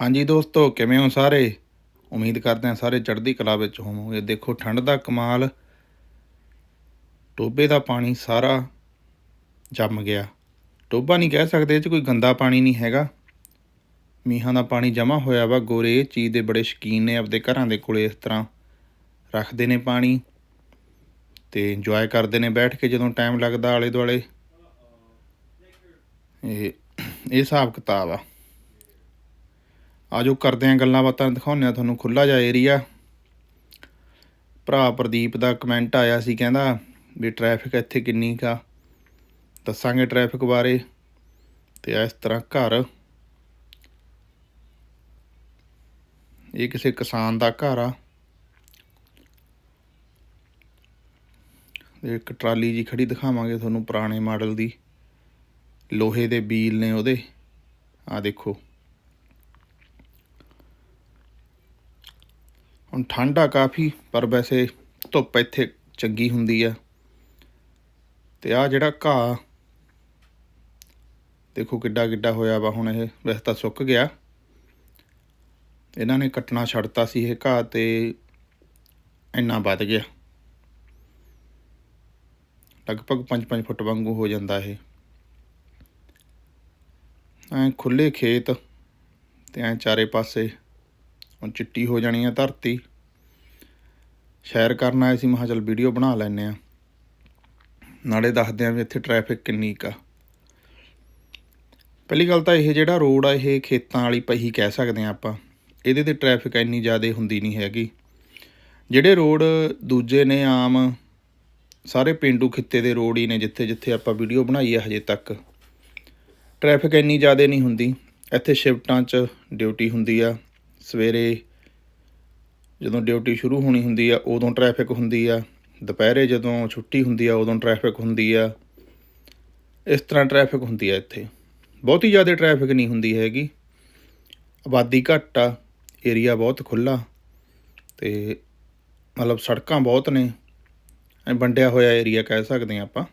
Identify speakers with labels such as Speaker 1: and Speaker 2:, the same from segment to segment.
Speaker 1: ਹਾਂਜੀ ਦੋਸਤੋ, ਕਿਵੇਂ ਹੋ ਸਾਰੇ? ਉਮੀਦ ਕਰਦੇ ਹਾਂ ਸਾਰੇ ਚੜ੍ਹਦੀ ਕਲਾ ਵਿੱਚ ਹੋਵੋਗੇ। ਦੇਖੋ, ਠੰਡ ਦਾ ਕਮਾਲ ਟੋਬੇ ਦਾ ਪਾਣੀ ਸਾਰਾ ਜੰਮ ਗਿਆ। ਟੋਬਾ ਨਹੀਂ ਕਹਿ ਸਕਦੇ, ਇਹ 'ਚ ਕੋਈ ਗੰਦਾ ਪਾਣੀ ਨਹੀਂ ਹੈਗਾ। ਮੀਂਹਾਂ ਦਾ ਪਾਣੀ ਜਮਾ ਹੋਇਆ ਵਾ। ਗੋਰੇ ਇਹ ਚੀਜ਼ ਦੇ ਬੜੇ ਸ਼ੌਕੀਨ ਨੇ, ਆਪਦੇ ਘਰਾਂ ਦੇ ਕੋਲੇ ਇਸ ਤਰ੍ਹਾਂ ਰੱਖਦੇ ਨੇ ਪਾਣੀ ਤੇ ਇੰਜੋਏ ਕਰਦੇ ਨੇ ਬੈਠ ਕੇ ਜਦੋਂ ਟਾਈਮ ਲੱਗਦਾ ਆਲੇ ਦੁਆਲੇ ਇਹ ਇਹ ਹਿਸਾਬ ਕਿਤਾਬ ਆ। ਆਜੋ ਕਰਦੇ ਆਂ ਗੱਲਾਂ ਬਾਤਾਂ, ਦਿਖਾਉਂਦੇ ਆ ਤੁਹਾਨੂੰ ਖੁੱਲਾ ਜਿਹਾ ਏਰੀਆ ਭਰਾ ਪ੍ਰਦੀਪ ਦਾ ਕਮੈਂਟ ਆਇਆ ਸੀ, ਕਹਿੰਦਾ ਵੀ ਟ੍ਰੈਫਿਕ ਇੱਥੇ ਕਿੰਨੀ ਕਾ ਦੱਸਾਂਗੇ ਟ੍ਰੈਫਿਕ ਬਾਰੇ ਤੇ ਇਸ ਤਰ੍ਹਾਂ ਘਰ। ਇਹ ਕਿਸੇ ਕਿਸਾਨ ਦਾ ਘਰ ਆ। ਇੱਕ ਟਰਾਲੀ ਜੀ ਖੜੀ ਦਿਖਾਵਾਂਗੇ ਤੁਹਾਨੂੰ ਪੁਰਾਣੇ ਮਾਡਲ ਦੀ। ਲੋਹੇ ਦੇ ਬੀਲ ਨੇ ਉਹਦੇ। ਆ ਦੇਖੋ। ਹੁਣ ਠੰਡ ਆ ਕਾਫੀ, ਪਰ ਵੈਸੇ ਧੁੱਪ ਇੱਥੇ ਚੰਗੀ ਹੁੰਦੀ ਆ। ਤੇ ਆ ਜਿਹੜਾ ਘਾਹ ਦੇਖੋ ਕਿੱਡਾ ਕਿੱਡਾ ਹੋਇਆ ਵਾ, ਹੁਣ ਇਹ ਵੈਸੇ ਤਾਂ ਸੁੱਕ ਗਿਆ। ਇਹਨਾਂ ਨੇ ਕੱਟਣਾ ਛੱਡਤਾ ਸੀ ਇਹ ਘਾਹ ਤੇ ਇੰਨਾ ਵੱਧ ਗਿਆ। ਲਗਭਗ 5-5 ਫੁੱਟ ਵਾਂਗੂ ਹੋ ਜਾਂਦਾ ਇਹ। ਐ ਖੁੱਲੇ ਖੇਤ ਤੇ ਐ ਚਾਰੇ ਪਾਸੇ ਹੁਣ ਚਿੱਟੀ ਹੋ ਜਾਣੀ ਆ ਧਰਤੀ। ਸ਼ੇਅਰ ਕਰਨ ਆਏ ਸੀ, ਮੈਂ ਕਿਹਾ ਚੱਲ ਵੀਡੀਓ ਬਣਾ ਲੈਨੇ ਆ ਨਾਲੇ ਦੱਸਦੇ ਆ ਵੀ ਇੱਥੇ ਟ੍ਰੈਫਿਕ ਕਿੰਨੀ ਕਾ ਪਹਿਲੀ ਗੱਲ ਤਾਂ ਇਹ ਜਿਹੜਾ ਰੋਡ ਆ, ਇਹ ਖੇਤਾਂ ਵਾਲੀ ਪਹੀ ਕਹਿ ਸਕਦੇ ਆ ਆਪਾਂ। ਇਹਦੇ ਤੇ ਟ੍ਰੈਫਿਕ ਇੰਨੀ ਜ਼ਿਆਦਾ ਹੁੰਦੀ ਨਹੀਂ ਹੈਗੀ। ਜਿਹੜੇ ਰੋਡ ਦੂਜੇ ਨੇ ਆਮ, ਸਾਰੇ ਪਿੰਡੂ ਖਿੱਤੇ ਦੇ ਰੋਡ ਹੀ ਨੇ ਜਿੱਥੇ ਜਿੱਥੇ ਆਪਾਂ ਵੀਡੀਓ ਬਣਾਈ ਹੈ ਹਜੇ ਤੱਕ। ਟ੍ਰੈਫਿਕ ਇੰਨੀ ਜ਼ਿਆਦਾ ਨਹੀਂ ਹੁੰਦੀ। ਇੱਥੇ ਸ਼ਿਫਟਾਂ 'ਚ ਡਿਊਟੀ ਹੁੰਦੀ ਆ। ਸਵੇਰੇ ਜਦੋਂ ਡਿਊਟੀ ਸ਼ੁਰੂ ਹੋਣੀ ਹੁੰਦੀ ਆ, ਉਦੋਂ ਟ੍ਰੈਫਿਕ ਹੁੰਦੀ ਆ। ਦੁਪਹਿਰੇ ਜਦੋਂ ਛੁੱਟੀ ਹੁੰਦੀ ਆ, ਉਦੋਂ ਟ੍ਰੈਫਿਕ ਹੁੰਦੀ ਆ। ਇਸ ਤਰ੍ਹਾਂ ਟ੍ਰੈਫਿਕ ਹੁੰਦੀ ਆ ਇੱਥੇ। ਬਹੁਤੀ ਜ਼ਿਆਦਾ ਟ੍ਰੈਫਿਕ ਨਹੀਂ ਹੁੰਦੀ ਹੈਗੀ। ਆਬਾਦੀ ਘੱਟ ਆ ਏਰੀਆ ਬਹੁਤ ਖੁੱਲਾ ਤੇ ਮਤਲਬ ਸੜਕਾਂ ਬਹੁਤ ਨੇ। ਵੰਡਿਆ ਹੋਇਆ ਏਰੀਆ ਕਹਿ ਸਕਦੇ ਆ ਆਪਾਂ।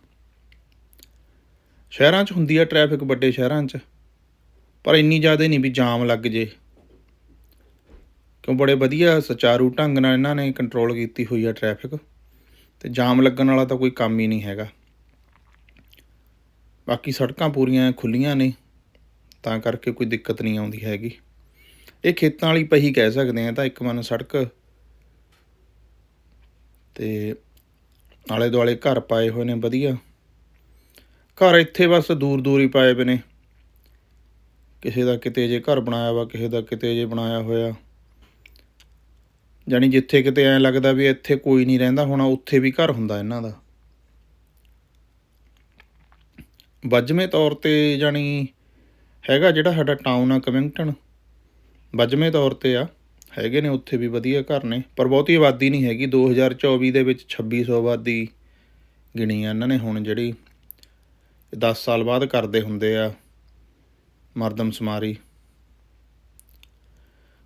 Speaker 1: ਸ਼ਹਿਰਾਂ 'ਚ ਹੁੰਦੀ ਆ ਟ੍ਰੈਫਿਕ ਵੱਡੇ ਸ਼ਹਿਰਾਂ 'ਚ। ਪਰ ਇੰਨੀ ਜ਼ਿਆਦਾ ਨਹੀਂ ਵੀ ਜਾਮ ਲੱਗ ਜੇ। ਕਿਉਂ ਬੜੇ ਵਧੀਆ ਸੁਚਾਰੂ ਢੰਗ ਨਾਲ ਇਹਨਾਂ ਨੇ ਕੰਟਰੋਲ ਕੀਤੀ ਹੋਈ ਆ ਟ੍ਰੈਫਿਕ ਤੇ ਜਾਮ ਲੱਗਣ ਵਾਲਾ ਤਾਂ ਕੋਈ ਕੰਮ ਹੀ ਨਹੀਂ ਹੈਗਾ। ਬਾਕੀ ਸੜਕਾਂ ਪੂਰੀਆਂ ਖੁੱਲੀਆਂ ਨੇ, ਤਾਂ ਕਰਕੇ ਕੋਈ ਦਿੱਕਤ ਨਹੀਂ ਆਉਂਦੀ ਹੈਗੀ। ਇਹ ਖੇਤਾਂ ਵਾਲੀ ਪਹੀ ਕਹਿ ਸਕਦੇ ਆ ਤਾਂ ਇੱਕ ਮਨ ਸੜਕ। ਤੇ ਆਲੇ ਦੁਆਲੇ ਘਰ ਪਾਏ ਹੋਏ ਨੇ ਵਧੀਆ। ਘਰ ਇੱਥੇ ਬਸ ਦੂਰ ਦੂਰ ਹੀ ਪਾਏ ਪਏ ਨੇ। ਕਿਸੇ ਦਾ ਕਿਤੇ ਜੇ ਘਰ ਬਣਾਇਆ ਵਾ, ਕਿਸੇ ਦਾ ਕਿਤੇ ਜੇ ਬਣਾਇਆ ਹੋਇਆ। ਜਾਨੀ ਜਿੱਥੇ ਕਿਤੇ ਐ ਲੱਗਦਾ ਵੀ ਇੱਥੇ ਕੋਈ ਨਹੀਂ ਰਹਿੰਦਾ, ਹੋਣਾ ਉੱਥੇ ਵੀ ਘਰ ਹੁੰਦਾ ਇਹਨਾਂ ਦਾ। ਵੱਜਵੇਂ ਤੌਰ ਤੇ ਜਾਨੀ ਹੈਗਾ ਜਿਹੜਾ ਸਾਡਾ ਟਾਊਨ ਆ ਕਵਿੰਗਟਨ ਵੱਜਵੇਂ ਤੌਰ ਤੇ ਆ, ਹੈਗੇ ਨੇ ਉੱਥੇ ਵੀ ਵਧੀਆ ਘਰ ਨੇ, ਪਰ ਬਹੁਤੀ ਆਬਾਦੀ ਨਹੀਂ ਹੈਗੀ। 2024 ਦੇ ਵਿੱਚ 2600 ਆਬਾਦੀ ਗਿਣੀ ਆ ਇਹਨਾਂ ਨੇ ਹੁਣ ਜਿਹੜੀ 10 ਸਾਲ ਬਾਅਦ ਕਰਦੇ ਹੁੰਦੇ ਆ ਮਰਦਮਸ਼ੁਮਾਰੀ।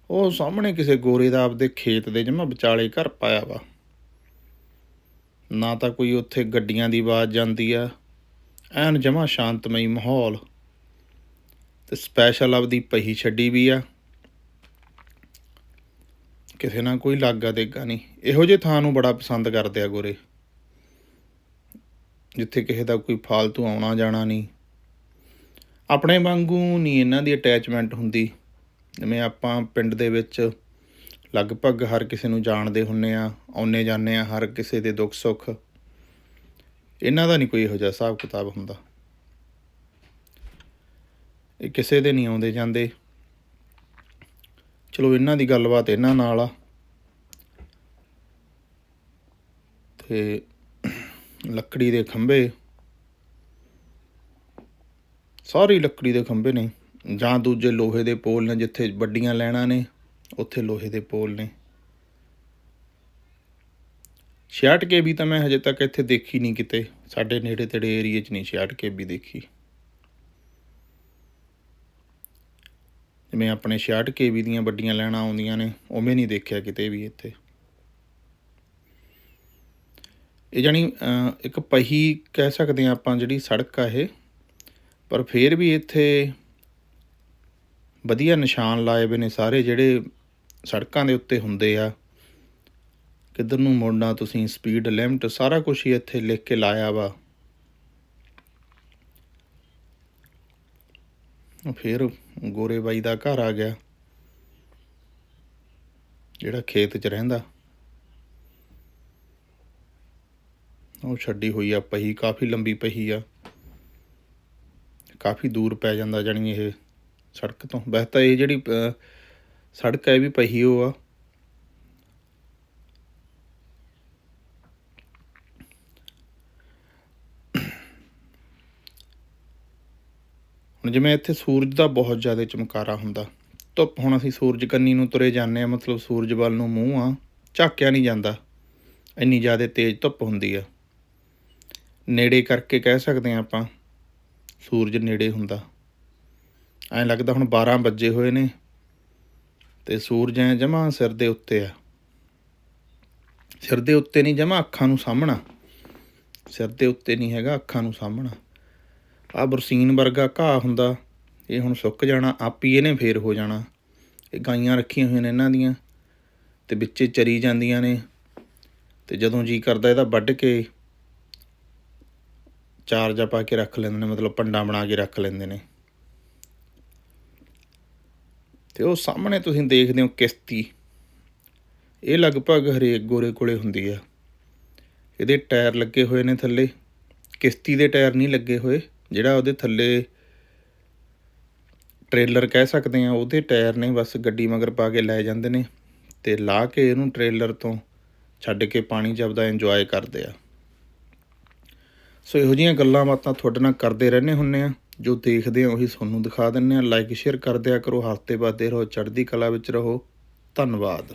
Speaker 1: ਉਹ ਸਾਹਮਣੇ ਕਿਸੇ ਗੋਰੇ ਦਾ ਆਪਦੇ ਖੇਤ ਦੇ ਜਮਾ ਵਿਚਾਲੇ ਘਰ ਪਾਇਆ ਵਾ। ਨਾ ਤਾਂ ਕੋਈ ਉੱਥੇ ਗੱਡੀਆਂ ਦੀ ਆਵਾਜ਼ ਜਾਂਦੀ ਆ, ਐਨ ਜਮਾ ਸ਼ਾਂਤਮਈ ਮਾਹੌਲ। ਤੇ ਸਪੈਸ਼ਲ ਆਪਦੀ ਪਹੀ ਛੱਡੀ ਵੀ ਆ। ਕਿਸੇ ਨਾਲ ਕੋਈ ਲਾਗਾ ਦੇਗਾ ਨਹੀਂ। ਇਹੋ ਜਿਹੇ ਥਾਂ ਨੂੰ ਬੜਾ ਪਸੰਦ ਕਰਦੇ ਆ ਗੋਰੇ। ਜਿੱਥੇ ਕਿਸੇ ਦਾ ਕੋਈ ਫਾਲਤੂ ਆਉਣਾ ਜਾਣਾ ਨਹੀਂ। ਆਪਣੇ ਵਾਂਗੂ ਨਹੀਂ ਇਹਨਾਂ ਦੀ ਅਟੈਚਮੈਂਟ ਹੁੰਦੀ। ਜਿਵੇਂ ਆਪਾਂ ਪਿੰਡ ਦੇ ਵਿੱਚ ਲਗਭਗ ਹਰ ਕਿਸੇ ਨੂੰ ਜਾਣਦੇ ਹੁੰਨੇ ਆ, ਆਉਨੇ ਜਾਂਦੇ ਆ, ਹਰ ਕਿਸੇ ਦੇ ਦੁੱਖ ਸੁੱਖ। ਇਹਨਾਂ ਦਾ ਨਹੀਂ ਕੋਈ ਇਹੋ ਜਿਹਾ ਹਿਸਾਬ ਕਿਤਾਬ ਹੁੰਦਾ। ਇਹ ਕਿਸੇ ਦੇ ਨਹੀਂ ਆਉਂਦੇ ਜਾਂਦੇ। ਚਲੋ ਇਹਨਾਂ ਦੀ ਗੱਲਬਾਤ ਇਹਨਾਂ ਨਾਲ ਆ। ਤੇ ਲੱਕੜੀ ਦੇ ਖੰਭੇ। ਸਾਰੀ ਲੱਕੜੀ ਦੇ ਖੰਭੇ ਨੇ। ਜਾਂ ਦੂਜੇ ਲੋਹੇ ਦੇ ਪੋਲ ਨੇ ਜਿੱਥੇ ਵੱਡੀਆਂ ਲੈਣਾ ਨੇ, ਉੱਥੇ ਲੋਹੇ ਦੇ ਪੋਲ ਨੇ। 66 ਕੇ ਤਾਂ ਮੈਂ ਹਜੇ ਤੱਕ ਇੱਥੇ ਦੇਖੀ ਨਹੀਂ ਕਿਤੇ। ਸਾਡੇ ਨੇੜੇ ਤੇੜੇ ਏਰੀਏ 'ਚ ਨਹੀਂ 66 ਕੇ ਦੇਖੀ। ਜਿਵੇਂ ਆਪਣੇ 66 ਕੇ ਦੀਆਂ ਵੱਡੀਆਂ ਲੈਣਾ ਆਉਂਦੀਆਂ ਨੇ, ਉਵੇਂ ਨਹੀਂ ਦੇਖਿਆ ਕਿਤੇ ਵੀ ਇੱਥੇ। ਇਹ ਜਾਨੀ ਇੱਕ ਪਹੀ ਕਹਿ ਸਕਦੇ ਆ ਆਪਾਂ ਜਿਹੜੀ ਸੜਕ ਆ ਇਹ, ਪਰ ਫੇਰ ਵੀ ਇੱਥੇ ਵਧੀਆ ਨਿਸ਼ਾਨ ਲਾਏ ਹੋਏ ਨੇ ਸਾਰੇ ਜਿਹੜੇ ਸੜਕਾਂ ਦੇ ਉੱਤੇ ਹੁੰਦੇ ਆ। ਕਿੱਧਰ ਨੂੰ ਮੁੜਨਾ ਤੁਸੀਂ ਸਪੀਡ ਲਿਮਟ ਸਾਰਾ ਕੁਝ ਹੀ ਇੱਥੇ ਲਿਖ ਕੇ ਲਾਇਆ ਵਾ। ਫਿਰ ਗੋਰੇ ਬਾਈ ਦਾ ਘਰ ਆ ਗਿਆ, ਜਿਹੜਾ ਖੇਤ 'ਚ ਰਹਿੰਦਾ। ਉਹ ਛੱਡੀ ਹੋਈ ਆ ਪਹੀ, ਕਾਫੀ ਲੰਬੀ ਪਹੀ ਆ। ਕਾਫੀ ਦੂਰ ਪੈ ਜਾਂਦਾ ਜਾਣੀ ਇਹ। ਸੜਕ ਤੋਂ। ਵੈਸੇ ਤਾਂ ਇਹ ਜਿਹੜੀ ਸੜਕ ਹੈ ਇਹ ਵੀ ਪਹੀ ਉਹ ਆ। ਹੁਣ ਜਿਵੇਂ ਇੱਥੇ ਸੂਰਜ ਦਾ ਬਹੁਤ ਜ਼ਿਆਦਾ ਚਮਕਾਰਾ ਹੁੰਦਾ। ਧੁੱਪ, ਹੁਣ ਅਸੀਂ ਸੂਰਜ ਕੰਨੀ ਨੂੰ ਤੁਰੇ ਜਾਂਦੇ ਆ ਮਤਲਬ ਸੂਰਜ ਵੱਲ ਨੂੰ ਮੂੰਹ ਆ, ਝਾਕਿਆ ਨਹੀਂ ਜਾਂਦਾ। ਇੰਨੀ ਜ਼ਿਆਦਾ ਤੇਜ਼ ਧੁੱਪ ਹੁੰਦੀ ਆ। ਨੇੜੇ ਕਰਕੇ ਕਹਿ ਸਕਦੇ ਆ ਆਪਾਂ, ਸੂਰਜ ਨੇੜੇ ਹੁੰਦਾ। ਐਂ ਲੱਗਦਾ ਹੁਣ 12 ਵੱਜੇ ਹੋਏ ਨੇ ਤੇ ਸੂਰਜ ਐ ਜਮਾ ਸਿਰ ਦੇ ਉੱਤੇ ਆ। ਸਿਰ ਦੇ ਉੱਤੇ ਨਹੀਂ ਜਮਾ, ਅੱਖਾਂ ਨੂੰ ਸਾਹਮਣਾ। ਸਿਰ ਦੇ ਉੱਤੇ ਨਹੀਂ ਹੈਗਾ, ਅੱਖਾਂ ਨੂੰ ਸਾਹਮਣਾ। ਆ ਬਰਸੀਨ ਵਰਗਾ ਘਾਹ ਹੁੰਦਾ, ਇਹ ਹੁਣ ਸੁੱਕ ਜਾਣਾ, ਆਪ ਹੀ ਇਹਨੇ ਫੇਰ ਹੋ ਜਾਣਾ। ਇਹ ਗਾਈਆਂ ਰੱਖੀਆਂ ਹੋਈਆਂ ਨੇ ਇਹਨਾਂ ਦੀਆਂ ਤੇ ਵਿੱਚੇ ਚਰੀ ਜਾਂਦੀਆਂ ਨੇ। ਤੇ ਜਦੋਂ ਜੀ ਕਰਦਾ ਇਹਦਾ ਵੱਢ ਕੇ ਚਾਰ ਜਾ ਪਾ ਕੇ ਰੱਖ ਲੈਂਦੇ ਨੇ, ਮਤਲਬ ਪੰਡਾ ਬਣਾ ਕੇ ਰੱਖ ਲੈਂਦੇ ਨੇ। ਤੇ ਉਹ ਸਾਹਮਣੇ ਤੁਸੀਂ ਦੇਖਦੇ ਹੋ ਕਿਸ਼ਤੀ। ਇਹ ਲਗਭਗ ਹਰੇਕ ਗੋਰੇ ਕੋਲੇ ਹੁੰਦੀ ਆ। ਇਹਦੇ ਟਾਇਰ ਲੱਗੇ ਹੋਏ ਨੇ ਥੱਲੇ। ਕਿਸ਼ਤੀ ਦੇ ਟਾਇਰ ਨਹੀਂ ਲੱਗੇ ਹੋਏ, ਜਿਹੜਾ ਉਹਦੇ ਥੱਲੇ ਟ੍ਰੇਲਰ ਕਹਿ ਸਕਦੇ ਆ, ਉਹਦੇ ਟਾਇਰ ਨੇ ਬਸ ਗੱਡੀ ਮਗਰ ਪਾ ਕੇ ਲੈ ਜਾਂਦੇ ਨੇ ਤੇ ਲਾ ਕੇ ਇਹਨੂੰ ਟ੍ਰੇਲਰ ਤੋਂ ਛੱਡ ਕੇ ਪਾਣੀ ਜਬਦਾ ਇੰਜੋਏ ਕਰਦੇ ਆ। ਸੋ ਇਹੋ ਜਿਹੀਆਂ ਗੱਲਾਂ ਬਾਤਾਂ ਤੁਹਾਡੇ ਨਾਲ ਕਰਦੇ ਰਹਿੰਦੇ ਹੁੰਨੇ ਆ। ਜੋ ਦੇਖਦੇ ਆ ਉਹੀ ਤੁਹਾਨੂੰ ਦਿਖਾ ਦਿੰਨੇ ਆ ਲਾਈਕ ਸ਼ੇਅਰ ਕਰ ਦਿਆ ਕਰੋ। ਹੱਸਦੇ ਬਾਅਦ ਰਹੋ ਚੜ੍ਹਦੀ ਕਲਾ ਵਿੱਚ ਰਹੋ। ਧੰਨਵਾਦ।